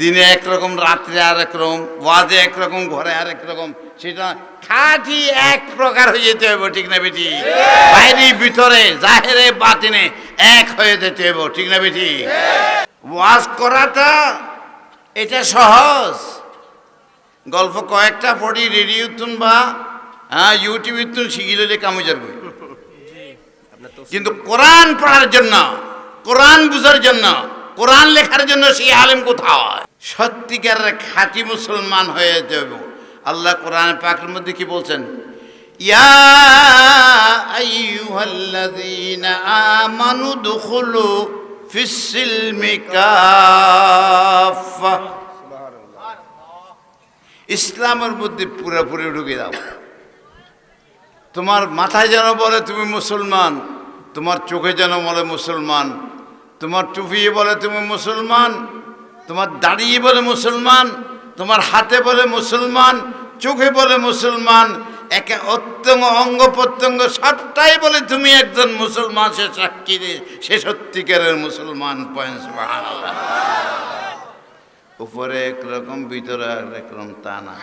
দিনে একরকম রাত্রে আর একরকম ওয়াজে একরকম ঘরে আর একরকম সেটা খাঁটি এক প্রকার হয়ে যেতে হবে ঠিক না বেটি? বাইরে ভিতরে, জাহেরে বাতিনে এক হয়ে যেতে হবে ঠিক না বেটি? ওয়াজ করাটা, এটা সহজ। গল্প কয়েকটা পড়ি, রেডিও তুন বা হ্যাঁ ইউটিউবে তুন, শিখিলে কামে যাবে। কিন্তু কোরআন পড়ার জন্য, কোরআন বুঝার জন্য, কোরআন লেখার জন্য সেই আলেম কোথাও সত্যিকারের খাঁটি মুসলমান হয়ে যাব। আল্লাহ কোরআন পাকের মধ্যে কি বলছেন? ইসলামের মধ্যে পুরোপুরি ঢুকে দাও। তোমার মাথায় যেন বলে তুমি মুসলমান, তোমার চোখে যেন বলে মুসলমান, তোমার টুপিয়ে বলে তুমি মুসলমান তোমার দাঁড়িয়ে বলে মুসলমান, তোমার হাতে বলে মুসলমান, চোখে বলে মুসলমান, একে অত্যঙ্গ অঙ্গ প্রত্যঙ্গ সবটাই বলে তুমি একজন মুসলমান, সে সাক্ষী সে সত্যিকারের মুসলমান, পয়েন্ট উপরে একরকম, ভিতরে একরকম তা না।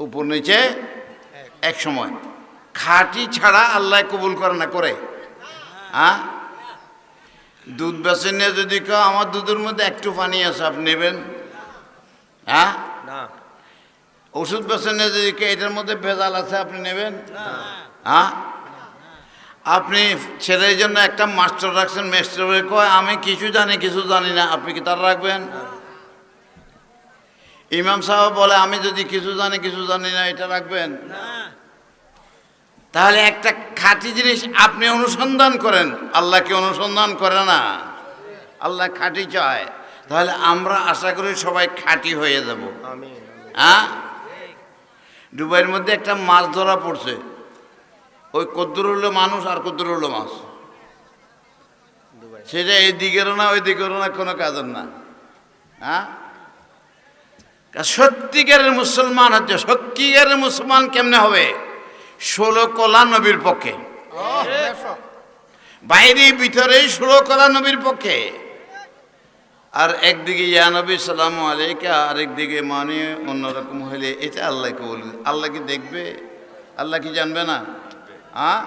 উপর নিচে এক সময়। খাঁটি ছাড়া আল্লাহ কবুল করে না, করে। হ্যাঁ? দুধ বেছে নিয়ে যদি কেউ আমার দুধের মধ্যে একটু পানি আছে আপনি নেবেন? হ্যাঁ? ওষুধ বেছে নিয়ে যদি কেউ এটার মধ্যে ভেজাল আছে আপনি নেবেন? হ্যাঁ? আপনি ছেলের জন্য একটা মাস্টার রাখছেন মাস্টার কয় আমি কিছু জানি কিছু জানি না আপনি কি তার রাখবেন? ইমাম সাহেব বলে আমি যদি কিছু জানি কিছু জানি না এটা রাখবেন? তাহলে একটা খাঁটি জিনিস আপনি অনুসন্ধান করেন। আল্লাহকে অনুসন্ধান করে না। আল্লাহ খাঁটি চায়। তাহলে আমরা আশা করি সবাই খাঁটি হয়ে যাব। হ্যাঁ? দুবাইয়ের মধ্যে একটা মাছ ধরা পড়ছে। ওই কদ্দুর হলো মানুষ আর কদ্দুর হলো মাছ সেটা এই দিকেরও না ওই দিকেরও না কোনো কাজের না। হ্যাঁ? সত্যিকারের মুসলমান হচ্ছে সত্যিকারের মুসলমান কেমনে হবে? ষোলো কলা নবীর পক্ষে। বাইরে ভিতরে ষোলো কলা নবীর পক্ষে। আর একদিকে, ইয়া নবী, সালাম আলাইকা, আরেকদিকে মানে অন্যরকম হলে এটা আল্লাহকে বলবে আল্লাহ কি দেখবে? আল্লাহ কি জানবে না? হ্যাঁ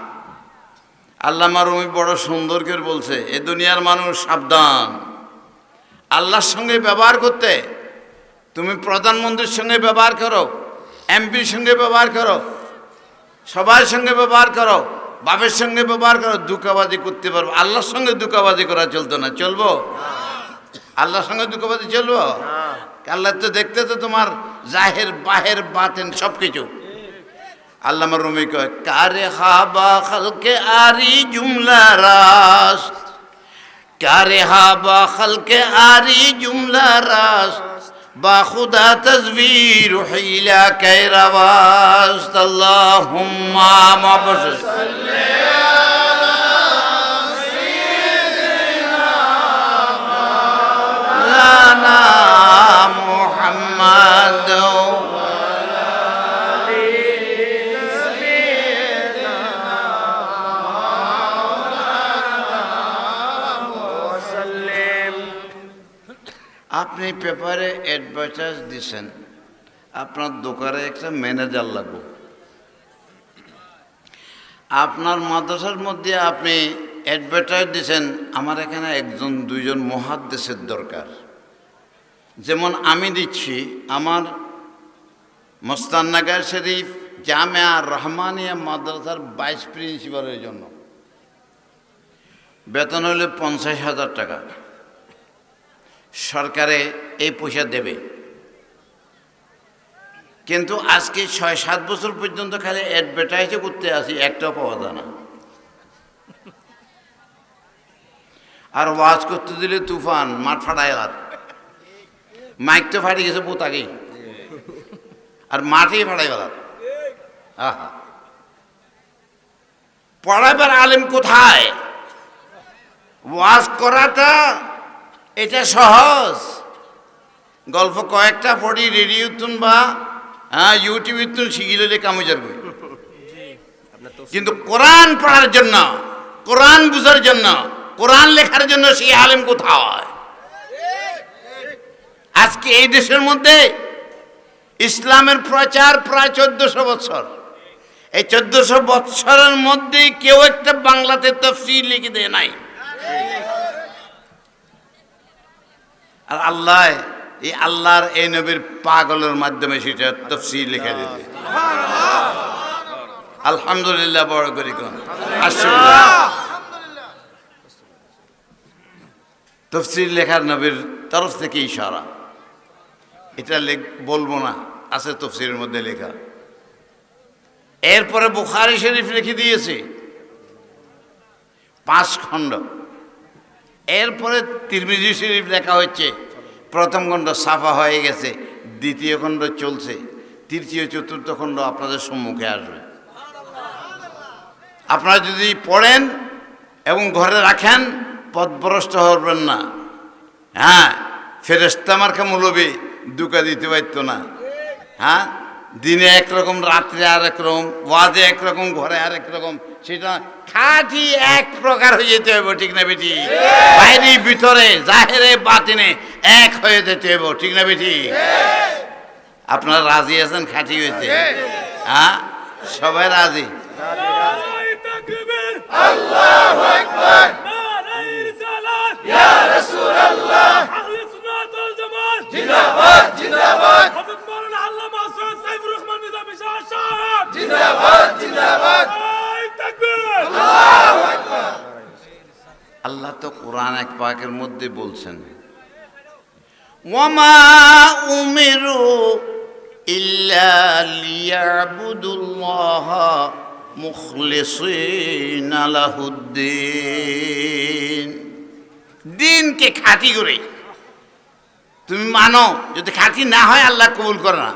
আল্লাহ মারুমি বড় সুন্দর করে বলছে, এ দুনিয়ার মানুষ সাবধান। আল্লাহর সঙ্গে ব্যবহার করতে। তুমি প্রধানমন্ত্রীর সঙ্গে ব্যবহার করো, এমপির সঙ্গে ব্যবহার করো। সবার সঙ্গে ব্যবহার করো, বাপের সঙ্গে ব্যবহার করো দুকাবাজি করতে পারব। আল্লাহর সঙ্গে দুকাবাজি করা চলতো না, চলবো? আল্লাহর সঙ্গে দুকাবাজি চলবো? আল্লাহ তো দেখতে তো তোমার জাহের, বাহের, বাতেন সব কিছু আল্লামা রুমি কয়, কারে হাবা খালকে আরি জুমলা রাস কারে হাবা খালকে আরি জুমলা রাস با خدا تزویر و حیلا کی رواست اللهم ما عبس مولانا محمد আপনি পেপারে অ্যাডভার্টাইজ দিছেন, আপনার দোকানে একটা ম্যানেজার লাগবে। আপনার মাদ্রাসার মধ্যে আপনি অ্যাডভার্টাইজ দিছেন, আমার এখানে একজন, দুইজন মহাদ্দেশের দরকার। যেমন আমি দিচ্ছি, আমার মোস্তান্নাগার শরীফ জামিয়া রহমানিয়া মাদ্রাসার ভাইস প্রিন্সিপালের জন্য। বেতন হলে পঞ্চাশ হাজার টাকা। সরকারে এই পয়সা দেবে। কিন্তু আজকে ছয়, সাত বছর পর্যন্ত খালি অ্যাডভার্টাইজও করতে আসি, একটাও পাওয়া যায় না। আর ওয়াজ করতে দিলে তুফান, মাঠ ফাটায় রাত। মাইক তো ফাটি গেছে বহুত আগেই। আর মাঠেই ফাটাই গেল। আহা। পড়াবার আলেম কোথায়? ওয়াজ করাটা এটা সহজ। গল্প কয়েকটা পড়ি, রেডিও তুন বা হ্যাঁ ইউটিউবে তুন শিখিলে কামে যাবে কিন্তু কোরআন পড়ার জন্য, কোরআন বুঝার জন্য, কোরআন লেখার জন্য সেই আলেম কোথাও হয় আজকে এই দেশের মধ্যে ইসলামের প্রচার প্রায় চোদ্দশো বছর। এই চোদ্দশো বছরের মধ্যে কেউ একটা বাংলাতে তফসির লিখে দেয় নাই। আর আল্লাহ, এই আল্লাহর এই নবীর পাগলের মাধ্যমে সেটা তফসির লিখে দিতে আলহামদুলিল্লাহ, বড় করি তফসির লেখার নবীর তরফ থেকে ইশারা। এটা বলব না, আছে তফসিরের মধ্যে লেখা। এরপরে বুখারি শরীফ লিখে দিয়েছে। পাঁচ খণ্ড। এরপরে তিরমিজি শরীফ লেখা হচ্ছে প্রথম খণ্ড সাফা হয়ে গেছে, দ্বিতীয় খণ্ড চলছে, তৃতীয়, চতুর্থ খণ্ড আপনাদের সম্মুখে আসবে। আপনারা যদি পড়েন এবং ঘরে রাখেন পথভ্রষ্ট হবেন না। হ্যাঁ ফেরেস্তা মার্কা মৌলবী, দুকা দিতে পারতো না। হ্যাঁ দিনে একরকম রাত্রে আর একরকম ওয়াজে একরকম ঘরে আর একরকম সেটা খাঁটি এক প্রকার হয়ে যেতে হবে ঠিক না বেটি বাইরে ভিতরে জাহেরে বাতিনে এক হয়ে যেতে হবে ঠিক না বেটি আপনারা রাজি আছেন খাঁটি হয়েছে হ্যাঁ? সবাই রাজি? আল্লাহু কোরআন এক পাকের মধ্যে বলছেন, ওয়ামা উমিরু ইল্লা লিয়াবুদুল্লাহ মুখলিসিনা লাহুদ্দিন। দিনকে খাঁটি করে। তুমি মানো, যদি খাঁটি না হয় আল্লাহ কবুল করে না।